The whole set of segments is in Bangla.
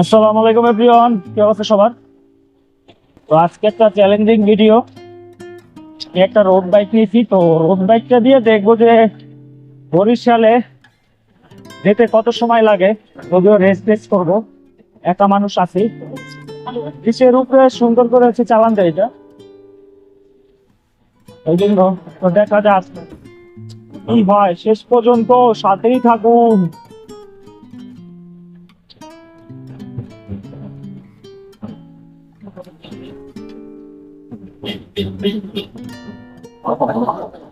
আসসালামু আলাইকুম এভরিওয়ান কি অবস্থা সবার? তো আজকে একটা চ্যালেঞ্জিং ভিডিও একটা রোড বাইক নিয়েছি, তো রোড বাইকটা দিয়ে দেখব যে বরিশালে যেতে কত সময় লাগে। যদিও রেস্ট টেস্ট করব। একা মানুষ আছি। কিসের উপরে সুন্দর করে হচ্ছে চালান দেয় এটা। এই জন্য তো দেখা যাক। কি হয়? শেষ পর্যন্ত সাথেই থাকুন।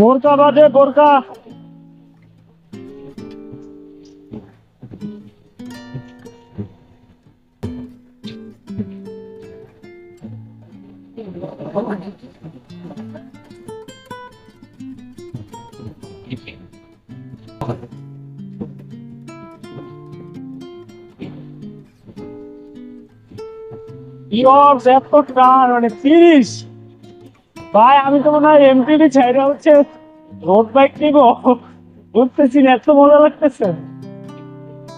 বোরকা বাজে বোরকা। Yours এত মানে তিরিশ। ভাই, আমি তো মনে হয় এমপিডি ছাইরা হচ্ছে রোড বাইক নিব। বুঝতেছি না, এত মজা লাগতেছে।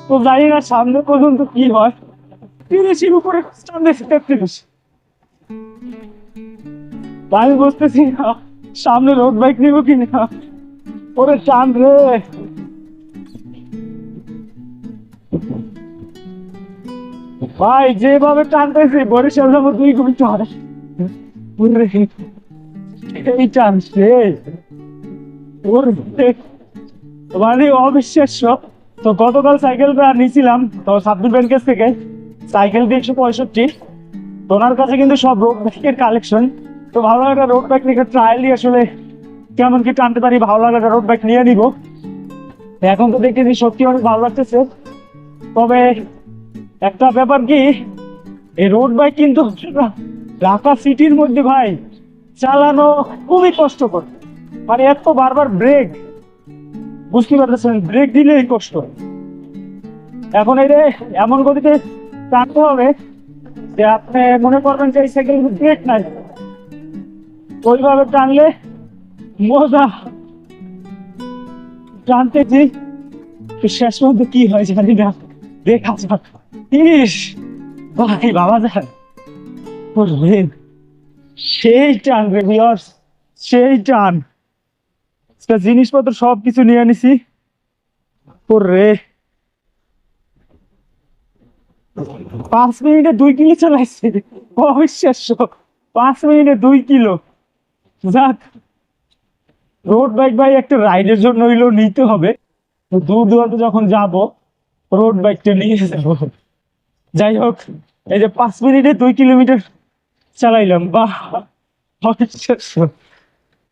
তো জানি না সামনে পর্যন্ত কি হয়। তিরিশের উপরে সামনে তেত্রিশ। আমি বুঝতেছি না। সামনে রোড বাইক নিব কি না ওরে টান রে। ভাই, যেভাবে টানতেছি, বরিশাল যাব দুই ওরে, এই টান সে ওর মানে অবিশ্বাস্য। তো গতকাল সাইকেলটা নিয়েছিলাম তো সাব্বির ব্যাংক থেকে। সাইকেল দিয়ে একশো পঁয়ষট্টি। তো ওনার কাছে কিন্তু সব রোড বাইকের কালেকশন তো ভালো একটা রোড বাইক নিয়ে ট্রায়াল আসলে কেমন কি টানতে পারি, ভালো লাগে একটা রোড বাইক নিয়ে নিব। এখন তো দেখতেছি সত্যি অনেক ভালো লাগতেছে। তবে একটা ব্যাপার কি, এই রোড বাইক কিন্তু ঢাকা সিটির মধ্যে ভাই চালানো খুবই কষ্টকর। মানে এত বারবার ব্রেক বুঝতে পারতেছেন ব্রেক দিলেই কষ্ট। এখন এই এমন গতিতে টানতে হবে যে আপনি মনে করবেন যে এই সাইকেল ব্রেক নাই। ওইভাবে টানলে মজা। টানতেছি শেষ পর্যন্ত কি হয় জানি না। দেখা যাক। ইস, ভাই, বাবা যায় ওরে সেই টান রে ভিউয়ার্স সেই টান। জিনিসপত্র সব কিছু নিয়ে নিছি। ওরে। পাঁচ মিনিটে দুই কিলো চালাইছি। অবিশ্বাস্য। পাঁচ মিনিটে দুই কিলো। যাক। রোড বাইক ভাই একটা রাইডের জন্য হইলেও নিতে হবে। দূর দূরান্ত যখন যাব রোড বাইকটা নিয়ে যাব। যাই হোক, এই যে পাঁচ মিনিটে দুই কিলোমিটার চালাইলাম। বাহ!